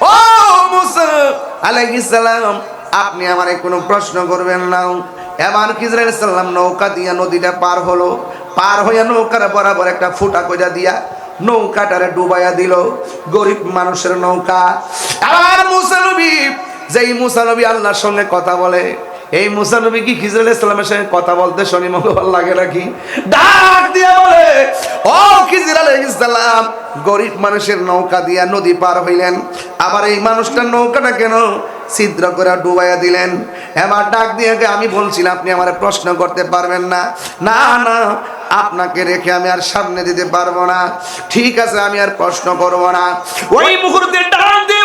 ও আপনি আমারে কোনো প্রশ্ন করবেন না। এবার খিজর আলাইহিস সালাম নৌকা দিয়া নদীটা পার হলো। পার হইয়া নৌকার বরাবর একটা ফুটা কইরা দিয়া নৌকাটারে ডুবাইয়া দিল। গরিব মানুষের নৌকা। আবার মুসা নবী, যেই মুসা নবী আল্লাহর সঙ্গে কথা বলে এই মুসা নবী কি খিজর আলাইহিস সালামের সঙ্গে কথা বলতে শনি মঙ্গল লাগে নাকি? ডাক দিয়া বলে, ও খিজির আলাইহিস সালাম, গরিব মানুষের নৌকা দিয়া নদী পার হইলেন। আবার এই মানুষটার নৌকাটা কেন ছিদ্র করে ডুবাইয়া দিলেন? এবার ডাক দিয়ে আমি বলছিলাম, আপনি আমার প্রশ্ন করতে পারবেন না। না না, আপনাকে রেখে আমি আর সামনে দিতে পারব না। ঠিক আছে, আমি আর প্রশ্ন করব না। ওই মুহূর্তে ডাক দিয়ে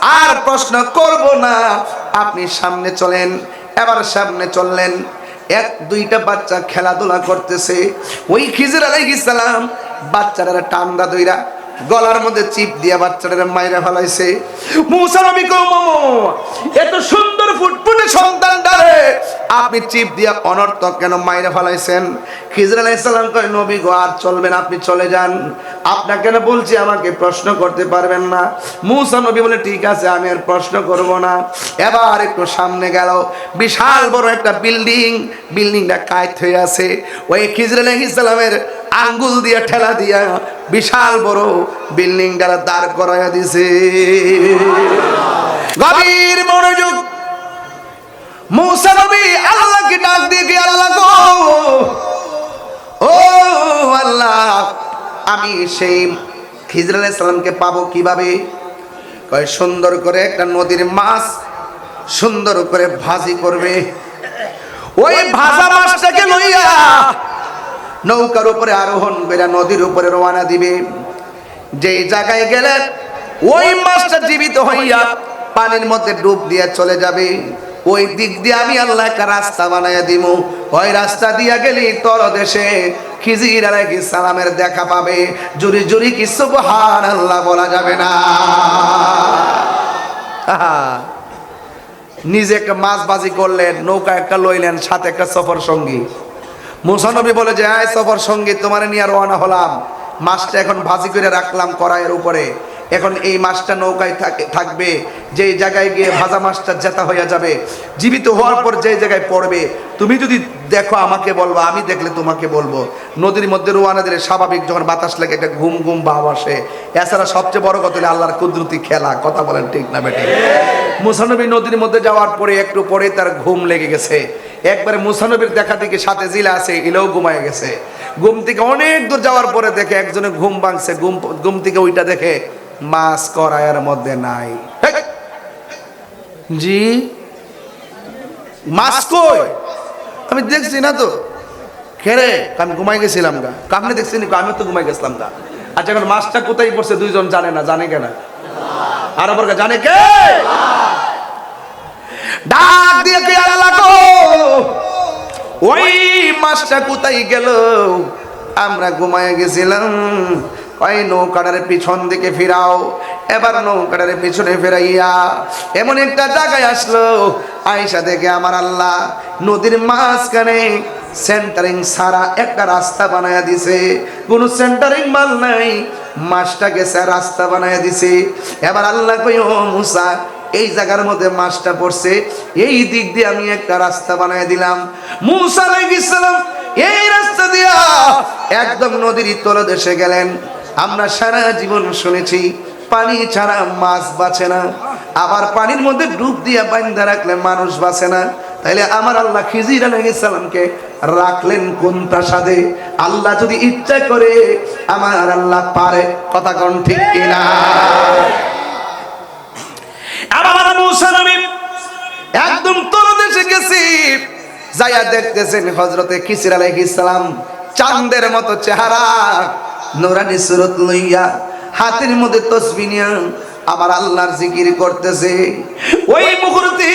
আর প্রশ্ন করব না। আপনি সামনে চলেন, এবার সামনে চললেন। এক, দুইটা বাচ্চা খেলাধুলা করতেছে। ওই খিজির আলাইহিস সালাম বাচ্চারা টান্দা দইরা গলার মধ্যে চিপ দিয়া বাচ্চাটারে মাইরা ফেলাইছে। এত সুন্দর ফুটফুটে আপনি চিপ দিয়া অনর্থক কেন মাইরা ফেলাইছেন? খিজর আলাইহিস সালাম কয়, নবী গো, আর চলবেন, আপনি চলে যান। আপনাকে কেন বলছি, আমাকে প্রশ্ন করতে পারবেন না। মুসা নবী বলে, ঠিক আছে, আমি আর প্রশ্ন করব না। এবার একটু সামনে গেল, বিশাল বড় একটা বিল্ডিং, বিল্ডিংটা কায়ত হয়ে আছে। ওই খিজর আলাইহিস সালামের আঙ্গুল দিয়ে ঠেলা দিয়া বিশাল বড় বিল্ডিং দ্বারা দাঁড় করাইয়া দিছে। গভীর মনোযোগ মুসা নবী আল্লাহকে ডাক দিয়ে কি আল্লাহ গো? ও আল্লাহ, আমি সেই খিজর আলাইহিস সালামকে পাবো কীভাবে? কয়, সুন্দর করে একটা নদীর মাছ সুন্দর করে ভাজি করবে। ওই ভাজা মাছটাকে লইয়া নৌকার উপরে আরোহণ করে নদীর উপরে রওনা দিবে। যেই জায়গায় গেলে ওই মাছটা জীবিত হইয়া পানির মধ্যে ডুব দিয়ে চলে যাবে। ওই দিক দিয়ে আমি আল্লাহ একটা রাস্তা বানাইয়া দিব ওই রাস্তা দিয়া গেলি তর দেশে খিজির আলাইহিস সালামের দেখা পাবে। জুরি জুরি কি সুবহান আল্লাহ বলা যাবে না। নিজে একটা মাছ বাজি করলেন নৌকা একটা লইলেন, সাথে একটা সফর সঙ্গী। মুসানবী বলে যে, আয় সফর সঙ্গী, তোমার নিয়ে রওনা হলাম। মাছটা এখন ভাজি করে রাখলাম কড়াইয়ের উপরে। এখন এই মাছটা নৌকায় থাকবে যে জায়গায় গিয়ে ভাজা মাছটা জেতা হয়ে যাবে, জীবিত হওয়ার পর যেই জায়গায় পড়বে, তুমি যদি দেখো আমাকে বলব, আমি দেখলে তোমাকে বলব। নদীর মধ্যে রোয়ানা দিলে স্বাভাবিক যখন বাতাস লাগে, একটা ঘুম ঘুম ভাব আসে। এছাড়া সবচেয়ে বড় কথা আল্লাহর কুদরতি খেলা, কথা বলেন ঠিক না বেটে মুসানবী নদীর মধ্যে যাওয়ার পরে, একটু পরে তার ঘুম লেগে গেছে। একবারে মুসানবীর দেখা থেকে সাথে জিলা আছে, এলেও ঘুমায় গেছে। ঘুম থেকে অনেক দূর যাওয়ার পরে দেখে একজনে ঘুম ভাঙছে, ঘুম ঘুম থেকে ওইটা দেখে মাছ করায়ের মধ্যে নাই। জি? মাছ কই? আমি দেখছি না তো। খেরে আমি ঘুমাই গেছিলাম গা। কামনে দেখছি নি? আমি তো ঘুমাই গেছিলাম গা। আচ্ছা এখন মাছটা কোথায় পড়ছে দুইজন জানে না জানে কেনা। আর আবার জানে কে? ডাক দিয়ে কে আল্লাহ গো ওই মাছটা কোথায় গেল? আমরা ঘুমায় গেছিলাম। ওই নৌকাটারে পিছন দিকে ফিরাও, এবার নৌকাটারে পিছনে ফেরাইয়া এমন একটা জায়গায় আসলো। আয়সা দেখে আমার আল্লাহ নদীর মাঝখানে সেন্টারিং সারা একটা রাস্তা বানায়া দিছে। কোনো সেন্টারিং মাল নাই মাছটা গেছে রাস্তা বানায়া দিছে। এবার আল্লাহ কই ও মুসা, এই জায়গার মধ্যে মাছটা পড়ছে, এই দিক দিয়ে আমি একটা রাস্তা বানায় দিলাম। মুসা আলাইহিসসালাম এই রাস্তা দিয়া একদম নদীর তলদেশে গেলেন। আমরা সারা জীবন শুনেছি, পানি ছাড়া মাছ বাঁচে না। আবার পানির মধ্যে ডুব দিয়া বান্ধা রাখলে মানুষ বাঁচে না। তাইলে আমার আল্লাহ খিজির আলাইহিসসালামকে রাখলেন কোন প্রাসাদে? আল্লাহ যদি ইচ্ছা করে, আমার আল্লাহ পারে। কথা কোন ঠিক কিনা? একদম তলদেশে গেছি। যাইয়া দেখতেছেন হজরতে খিসির আলাইহিস সালাম চাঁদের মতো চেহারা। নোরানি সুরত লইয়া হাতের মধ্যে তসবি নিয়া আমার আল্লাহর জিকির করতেছে। ওই মুহূর্তে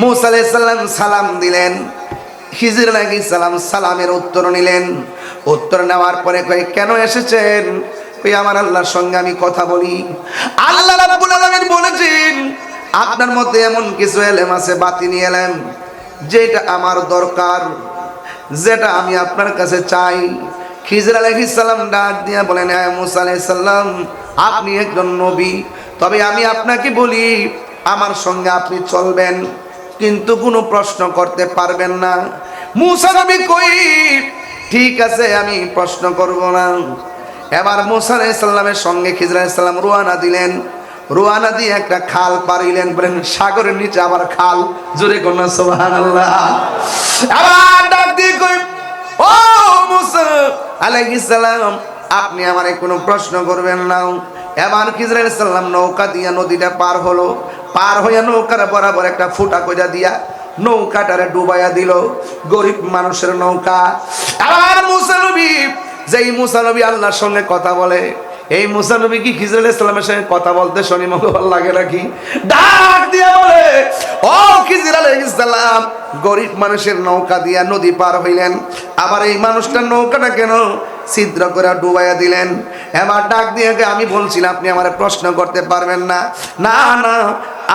মুসা সালাম সালাম দিলেন। খিজির আলাইহিস সালাম সালামের উত্তর নিলেন। উত্তর নেওয়ার পরে কয়, কেন এসেছেন? ওই আমার আল্লাহর সঙ্গে আমি কথা বলি। আল্লাহ রাব্বুল আলামিন বলেছেন, আপনার মধ্যে এমন কিছু এলেম আছে, বাতিনি এলেম, যেটা আমার দরকার। যেটা আমি আপনার কাছে চাই। খিজর আলাইহিসসালাম ডাক দিয়া বলেন হ্যাঁ মুসা আপনি একজন নবী। তবে আমি আপনাকে বলি, আমার সঙ্গে আপনি চলবেন, কিন্তু কোনো প্রশ্ন করতে পারবেন না। মুসা নবী কই? ঠিক আছে, আমি প্রশ্ন করব না। এবার মুসা আলাইহিসসালামের সঙ্গে খিজর আলাইহিসসালাম রুয়ানা দিলেন। রুয়ানা দিয়ে একটা খাল পার পারিলেন বলেন, সাগরের নিচে আবার খাল। জোরে কন্যা সোহান আল্লাহ আবার ডাক দিয়ে ও মুসা আলাইহিস আপনি আমারে কোনো প্রশ্ন করবেন না। এবার খিজর আলাইহিস সালাম নৌকা দিয়া নদীটা পার হলো। পার হইয়া নৌকার বরাবর একটা ফুটা কইরা দিয়া নৌকাটারে ডুবাইয়া দিল। গরিব মানুষের নৌকা। আবার মুসানবী যেই মুসানবী আল্লাহর সঙ্গে কথা বলে এই মুসা নবী কি খিজর ইসলামের সঙ্গে কথা বলতে শনি মঙ্গল লাগে নাকি? ডাক দিয়ে বলে ও খিজির আলাইহিসসালাম গরিব মানুষের নৌকা দিয়া নদী পার হইলেন। আবার এই মানুষটার নৌকাটা কেন ছিদ্র করে ডুবাইয়া দিলেন? এবার ডাক দিয়ে আমি বলছিলাম আপনি আমার প্রশ্ন করতে পারবেন না। না না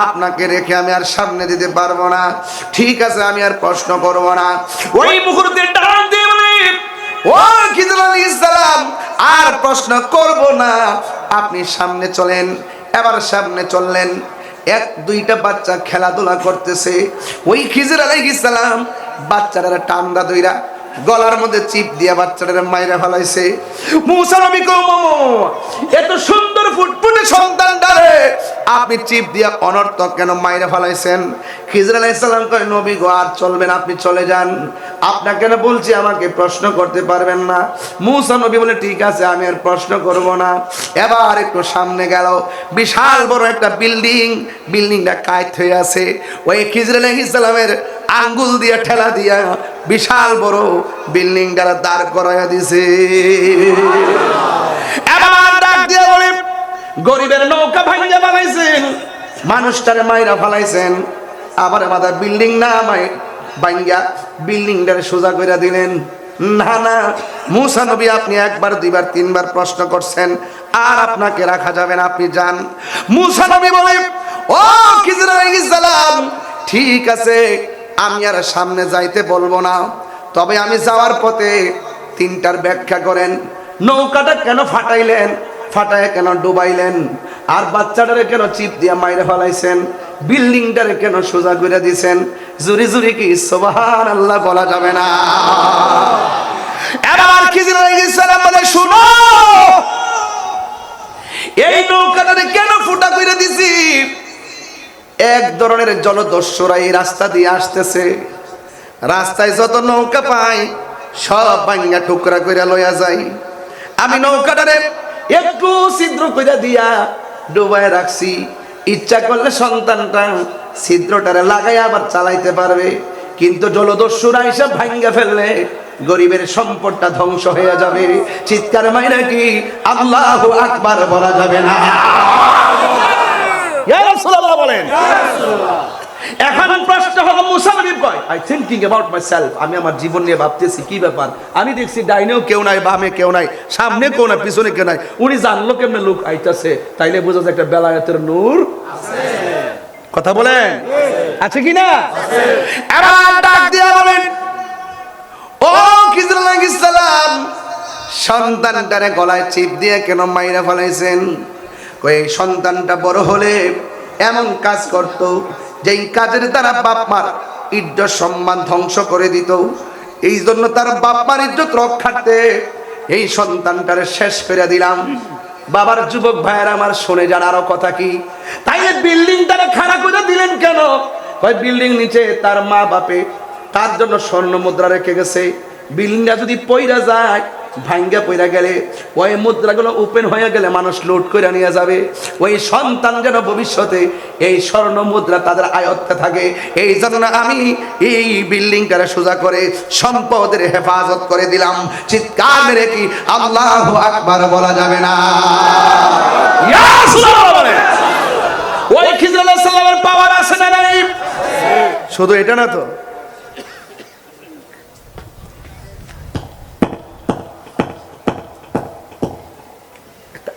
আপনাকে রেখে আমি আর সামনে দিতে পারব না। ঠিক আছে আমি আর প্রশ্ন করব না। ওই মুহূর্তে ডাক দিয়ে বলে আর প্রশ্ন করব না। আপনি সামনে চলেন, এবার সামনে চললেন। এক, দুইটা বাচ্চা খেলাধুলা করতেছে। ওই খিজুর আলাইহিস সালাম বাচ্চারা টান্দা দইরা গলার মধ্যে চিপ দিয়া বাচ্চাটারে মাইরা ফেলাইছে। মুসা নবী কও, মামু, এত সুন্দর ফুটফুটে সন্তান সন্তানটারে আপনি চিপ দিয়া অনর্থক কেন মাইরা ফেলাইছেন? খিজর আলাইহিস সালাম কয়, নবী গো, আর চলবেন, আপনি চলে যান। আপনাকে কেন বলছি, আমাকে প্রশ্ন করতে পারবেন না। মুসা নবী বলে, ঠিক আছে, আমি আর প্রশ্ন করব না। এবার একটু সামনে গেল, বিশাল বড় একটা বিল্ডিং, বিল্ডিংটা কায়ত হয়ে আছে। ওই খিজর আলাইহিস সালামের আঙ্গুল দিয়ে ঠেলা দিয়া বিশাল বড় বিল্ডিং দ্বারা দাঁড় করাইয়া দিছে গরিবের নৌকা ভাঙিয়া বানাইছেন, মানুষটারে মাইরা ফালাইছেন। আবার আমাদের বিল্ডিং না মাই ভাঙ্গা বিল্ডিংটারে সোজা করে দিলেন, না না, মুসা নবী আপনি একবার, দুইবার, তিনবার প্রশ্ন করছেন, আর আপনাকে রাখা যাবে না, আপনি যান। মুসা নবী বলে, ও সালাম ঠিক আছে আমি আর সামনে যাইতে বলব না। তবে আমি যাওয়ার পথে তিনটার ব্যাখ্যা করেন। নৌকাটা কেন ফাটাইলেন? ফাটায় কেন ডুবাইলেন? আর বাচ্চাটারে কেন চিপ দিয়া মাইরে ফেলাইছেন? বিল্ডিংটারে কেন সোজা করে দিছেন? জুরি জুরি কি সোবাহান আল্লাহ বলা যাবে না। এবার খিজির বলে শুনো? এই নৌকাটারে কেন ফুটা করে দিছি? এক ধরনের জলদস্যুরা এই রাস্তা দিয়ে আসতেছে। রাস্তায় যত নৌকা পাই, সব ভাঙ্গা টুকরা করে লইয়া যাই আমি নৌকাটারে একটু ছিদ্র করে দিয়া ডুবায় রাখছি। ইচ্ছা করলে সন্তানটা ছিদ্রটারে লাগাই আবার চালাইতে পারবে। কিন্তু জলদস্যুরা এসব ভাঙ্গা ফেললে গরিবের সম্পদটা ধ্বংস হয়ে যাবে। চিৎকার মাইনা কি আল্লাহ আকবার বলা যাবে না। বলেন। এখন প্রশ্ন হলো মুসা কয়? I thinking about myself আমি আমার জীবন নিয়ে ভাবতেছি কি ব্যাপার? আমি দেখছি ডাইনেও কেউ নাই বামে কেউ নাই সামনে কেউ নাই পিছনে কেউ নাই। উনি জানলো কেমনে লোক আইতাছে তাইলে বোঝা যায় একটা বেলায়েতের নূর। কথা বলেন? আছে। কি না? এবার ডাক দিয়া বলেন ও খিজর সালাম সন্তানটারে গলায় চিপ দিয়ে কেন মাইরা ফেলাইছেন? ওই সন্তানটা বড় হলে এমন কাজ করত, যেই কাজের দ্বারা বাপ মার ইজ্জত সম্মান ধ্বংস করে দিত। এই জন্য তার বাপ মার ইজ্জত রক্ষার্থে এই সন্তানটারে শেষ করে দিলাম। বাবার যুবক ভাইয়ের আমার শুনে আরও কথা কি? তাইলে বিল্ডিং তারা খাড়া করে দিলেন কেন? কয়, বিল্ডিং নিচে তার মা বাপে তার জন্য স্বর্ণ মুদ্রা রেখে গেছে। বিল্ডিংটা যদি পইরা যায় ভাঙ্গা পইরা গেলে ওই মুদ্রাগুলো ওপেন হয়ে গেলে মানুষ লুট করে নিয়ে যাবে। ওই সন্তান যেন ভবিষ্যতে এই স্বর্ণ মুদ্রা তাদের আয়ত্তে থাকে এই জন্য আমি এই বিল্ডিং বিল্ডিংটারে সোজা করে সম্পদের হেফাজত করে দিলাম। চিৎকার মেরে কি আল্লাহ আকবার বলা যাবে না। ওই খিজর পাওয়ার আছে না নাই? শুধু এটা না তো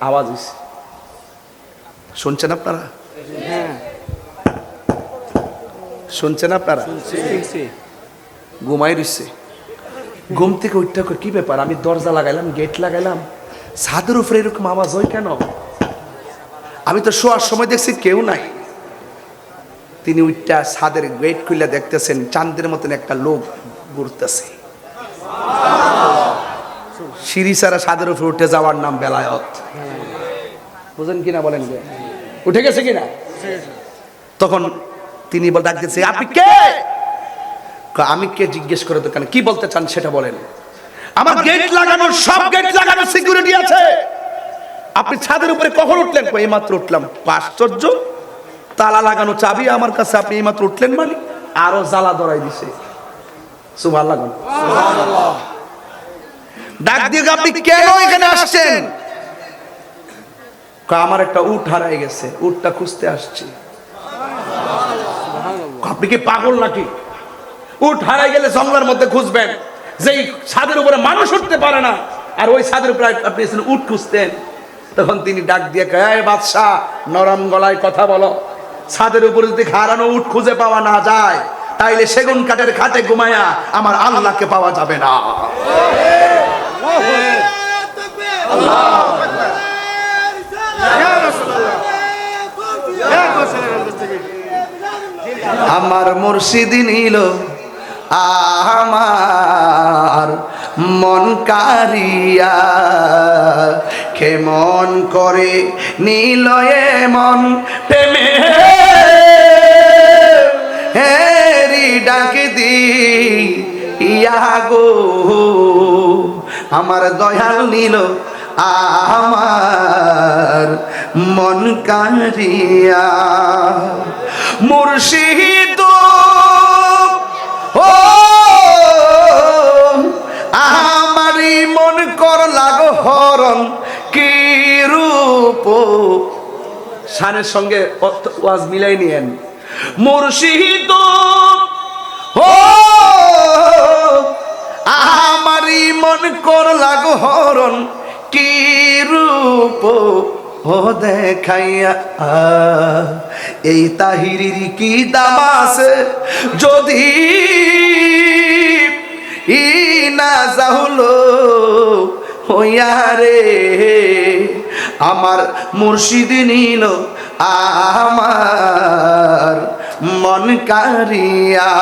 আওয়াজ হইছে। শুনছেন আপনারা? শুনছেন আপনারা? ঘুমাই রইছে। ঘুম থেকে উঠতে কি ব্যাপার? আমি দরজা লাগাইলাম গেট লাগাইলাম। ছাদের উপরে এরকম আওয়াজ হয় কেন? আমি তো শোয়ার সময় দেখছি কেউ নাই। তিনি উঠটা ছাদের গেট খুলে দেখতেছেন চাঁদের মতন একটা লোক ঘুরতেছে। সিঁড়ি ছাড়া ছাদের উপরে উঠে যাওয়ার নাম বেলায়ত। বুঝেন কিনা বলেন? উঠে গেছে কিনা? তখন তিনি বল ডাকতেছে আপনি কে? আমি কে? জিজ্ঞেস করে দোকানে কি বলতে চান সেটা বলেন। আমার গেট লাগানো সব গেট লাগানো সিকিউরিটি আছে। আপনি ছাদের উপরে কখন উঠলেন? কই, মাত্র উঠলাম। আশ্চর্য তালা লাগানো চাবি আমার কাছে আপনি এইমাত্র উঠলেন মানে? আরও জ্বালা ধরাই দিছে। সুভার লাগানো ডাক দিয়ে আপনি কেন এখানে আসছেন? আমার একটা উট হারাই গেছে উটটা খুঁজতে আসছি। আপনি কি পাগল নাকি? উট হারাই গেলে জঙ্গলের মধ্যে খুঁজবেন। যেই ছাদের উপরে মানুষ উঠতে পারে না আর ওই ছাদের উপরে আপনি উট খুঁজতেন। তখন তিনি ডাক দিয়ে কয় বাদশাহ নরম গলায় কথা বলো। ছাদের উপরে যদি হারানো উট খুঁজে পাওয়া না যায় তাইলে সেগুন কাঠের খাটে ঘুমায়া আমার আল্লাহকে পাওয়া যাবে না। আমার মুর্শিদ নিল আমার মন কারিয়া। কেমন করে নীল মন প্রেমে? হেরি ডাক দি ইয়া গো আমার দয়াল নিল, আমার মন কারিয়া মুর্শিদ, ও, আমারই মন কর লাগো হরণ কি রূপ? শানের সঙ্গে ওয়াজ মিলাই নিয়েন। মুর্শিদ, ও আমারই মন কর লাগো হরণ কি রূপ ও দেখাইয়া এই তাহিরির কি দাম আছে? যদি ই না যাহুলো হইয়া রে, আমার মুর্শিদ নিল আমার মন কারিয়া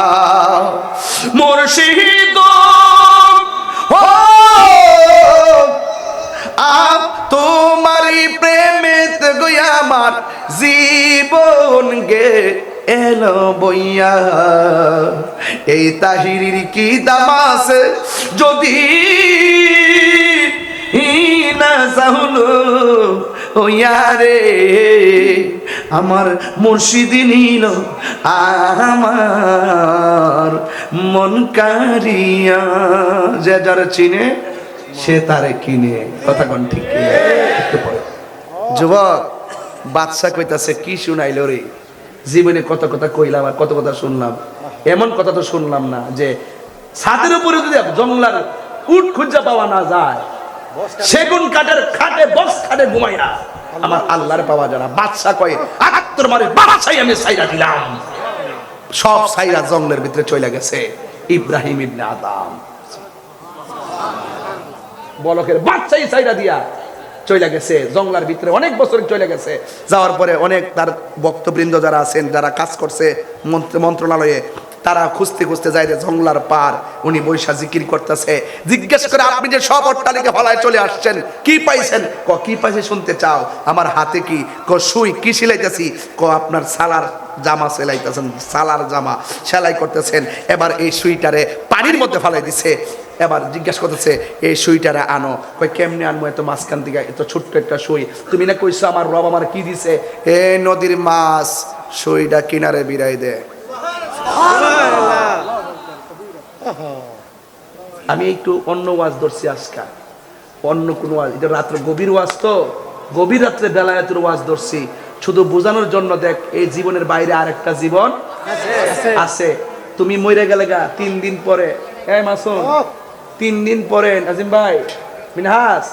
মুর্শিদ আপ তোমারই প্রেমেতে গইয়া আমার জীবন গে এলো বইয়া। এই তাহিরির কি দাম আছে? যদি না চাহুলো ওইয়া রে। আমার মুর্শিদ নিল আমার মন কারিয়া। যে যারা চিনে, সে তারে কিনে। কথা কন ঠিক। যুবক, বাদশা কইতাছে, কি শুনাইলো রে? জীবনে কত কথা কইলাম আর কত কথা শুনলাম। এমন কথা তো শুনলাম না যে ছাদের উপরে যদি জঙ্গলার উট খুঁজা পাওয়া না যায়, সেগুন কাঠের খাটে, বক্স খাটে ঘুমাইয়া আমার আল্লাহর পাওয়া না বাদশা কয়ে, আটাত্তর মারে বাদশাই আমি সাইরা দিলাম। সব সাইরা জঙ্গলের ভিতরে চলে গেছে, ইব্রাহিম ইবনে আদম। বলকের বাচ্চাই সাইরা দিয়া চলে গেছে, জঙ্গলার ভিতরে অনেক বছর চলে গেছে। যাওয়ার পরে অনেক তার বক্তবৃন্দ যারা আছেন, যারা কাজ করছে মন্ত্র- মন্ত্রণালয়ে তারা খুঁজতে খুঁজতে যায় যে জঙ্গলার পার। উনি বৈশা জিকির করতেছে। জিজ্ঞেস করে, আপনি যে সব অট্টালিকা ফলায় চলে আসছেন, কি পাইছেন? ক, কি পাইছে শুনতে চাও? আমার হাতে কি? ক, সুই, কি সিলাইতেছি? ক, আপনার সালার জামা সেলাইতেছেন, সালার জামা সেলাই করতেছেন। এবার এই সুইটারে পানির মধ্যে ফেলাই দিছে। এবার জিজ্ঞাসা করতেছে, এই সুইটারে আনো। কই কেমনে আনব? এত মাঝখান থেকে এত ছোট্ট একটা সুই। তুমি না কইছো আমার রব আমার কি দিছে? এ নদীর মাছ, সুইটা কিনারে বিরাই দে। আমি একটু অন্য ওয়াজ ধরছি আজকা। অন্য কোন ওয়াজ। এটা রাত্রে গভীর ওয়াজ তো। গভীর রাত্রে বেলায়াতের ওয়াজ ধরছি। শুধু বোঝানোর জন্য দেখ এই জীবনের বাইরে আর একটা জীবন আছে। তুমি মরে গেলে গা তিন দিন পরে। এই মাসুম তিন দিন পরে নাজিম ভাই মিনহাস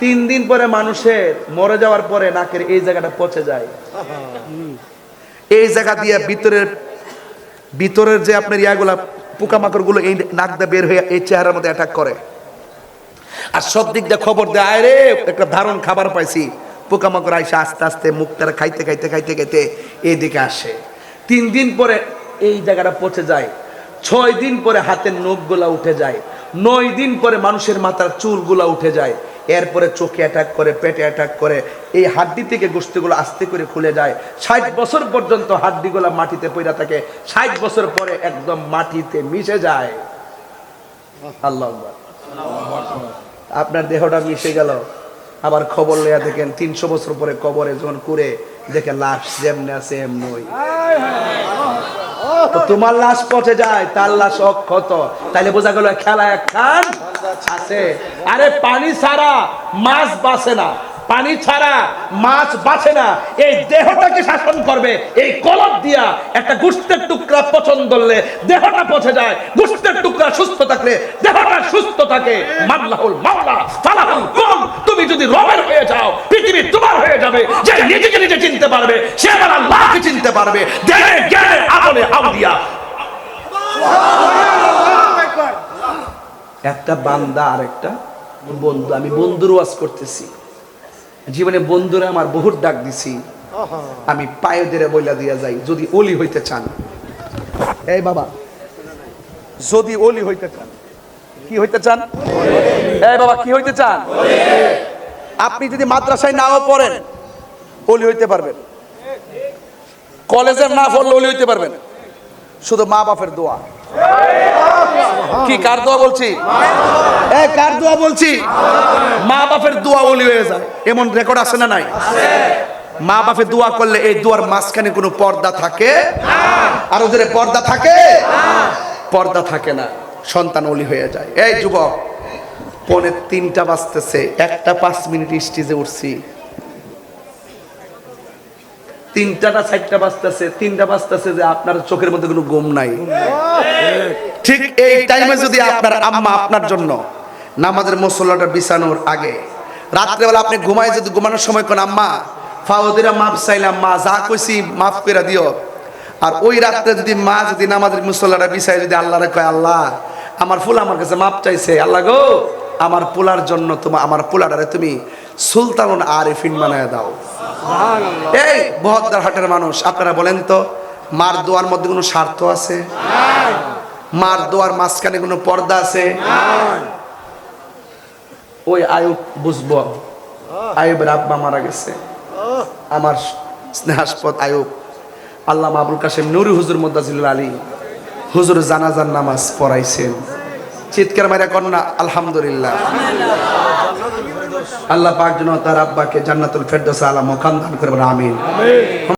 তিন দিন পরে মানুষের মরে যাওয়ার পরে নাকের এই জায়গাটা পচে যায়। এই জায়গা দিয়ে ভিতরের ভিতরের যে আপনার ইয়াগুলা পোকামাকড়গুলো এই নাক বের হয়ে এই চেহারার মধ্যে অ্যাটাক করে। আর সব দিক দিয়ে খবর দেয়, আয় রে, একটা দারুণ খাবার পাইছি। পোকামাকড় আইসে আস্তে আস্তে মুখ তারা খাইতে খাইতে খাইতে খাইতে এইদিকে আসে। তিন দিন পরে এই জায়গাটা পচে যায়। ছয় দিন পরে হাতের নখগুলা উঠে যায়। নয় দিন পরে মানুষের মাথার চুলগুলা উঠে যায়। এরপরে চোখে অ্যাটাক করে, পেটে অ্যাটাক করে, এই হাড্ডি থেকে গোষ্ঠীগুলো আস্তে করে খুলে যায়। ষাট বছর পর্যন্ত হাড্ডিগুলা মাটিতে পড়ে থাকে। ষাট বছর পরে একদম মাটিতে মিশে যায়। আল্লাহ আপনার দেহটা মিশে গেল। আবার খবর লইয়া দেখেন, তিনশো বছর পরে কবরে যখন করে দেখে লাশ যেমনি আছে এমনই। তোমার লাশ পচে যায়, তার লাশ অক্ষত। তাইলে বোঝা গেল খেলা একখান আছে। আরে পানি ছাড়া মাছ বাঁচে না। পানি ছাড়া মাছ বাঁচে না। এই দেহটাকে শাসন করবে? এই কলব দিয়া একটা গুষ্টের টুকরা পছন্দ করলে দেহটা পচে যায়। গুষ্টের টুকরা সুস্থ থাকলে দেহটা সুস্থ থাকে। মাল্লাহুল মাওলা ফালাহুল কুল, তুমি যদি রবের হয়ে যাও, পৃথিবী তোমার হয়ে যাবে। যে নিজেকে নিজে চিনতে পারবে, সে আবার আল্লাহকে চিনতে পারবে। জ্ঞানে জ্ঞানে আদলে আউলিয়া। একটা বান্দা আর একটা বন্ধু। আমি বন্ধুর ওয়াজ করতেছি। জীবনে বন্ধুরা আমার বহুত ডাক দিছি। আমি পায়ে ধরে বইলা দিয়া যাই যদি অলি হইতে চান। এই বাবা যদি অলি হইতে চান। কি হইতে চান? এই বাবা কি হইতে চান? আপনি যদি মাদ্রাসায় নাও পড়েন অলি হইতে পারবেন। কলেজে না পড়লে অলি হইতে পারবেন। শুধু মা বাপের দোয়া। কি কার দোয়া বলছি? কার দোয়া বলছি? মা বাপের দোয়া বলি হয়ে যায়। এমন রেকর্ড আছে না নাই? মা বাপের দোয়া করলে এই দোয়ার মাঝখানে কোনো পর্দা থাকে? আর ওদের পর্দা থাকে? পর্দা থাকে না। সন্তান অলি হয়ে যায়। এই যুবক পৌনে তিনটা বাজতেছে। একটা পাঁচ মিনিট স্টেজে উঠছি। তিনটা না চারটা বাজতেছে তিনটা বাজতেছে যে আপনার চোখের মধ্যে কোনো ঘুম নাই। ঠিক এই টাইমে যদি আপনার আম্মা আপনার জন্য নামাজের মশলাটা বিছানোর আগে রাত্রেবেলা আপনি ঘুমায় যদি ঘুমানোর সময় কোন আম্মা ফাওদিরা মাফ চাইলাম মা যা কইছি মাফ করে দিও। আর ওই রাত্রে যদি মা যদি নামাজের মুসল্লাটা বিছাই যদি আল্লাহরে কয় আল্লাহ আমার ফুল আমার কাছে মাপ চাইছে। আল্লাহ গো আমার পোলার জন্য তোমার আমার পোলাটারে তুমি সুলতানুন আরিফিন বানায় দাও। এই বহদ্দার হাটের মানুষ আপনারা বলেন তো মার দোয়ার মধ্যে কোনো স্বার্থ আছে? মার দোয়ার মাঝখানে কোনো পর্দা আছে? ওই আয়ুব বুঝব আয়ুবের আব্বা মারা গেছে। আমার স্নেহাস্পদ আয়ুব আল্লাহ আবুল কাসেম নুরি হুজুর মদ্দাজিল আলী হুজুর জানাজার নামাজ পড়াইছেন। চিৎকার মারা কন্যা আলহামদুলিল্লাহ। আল্লাহ পাক যেন তার আব্বাকে জান্নাতুল ফেরদোসা আলম খান দান করবেন আমিন।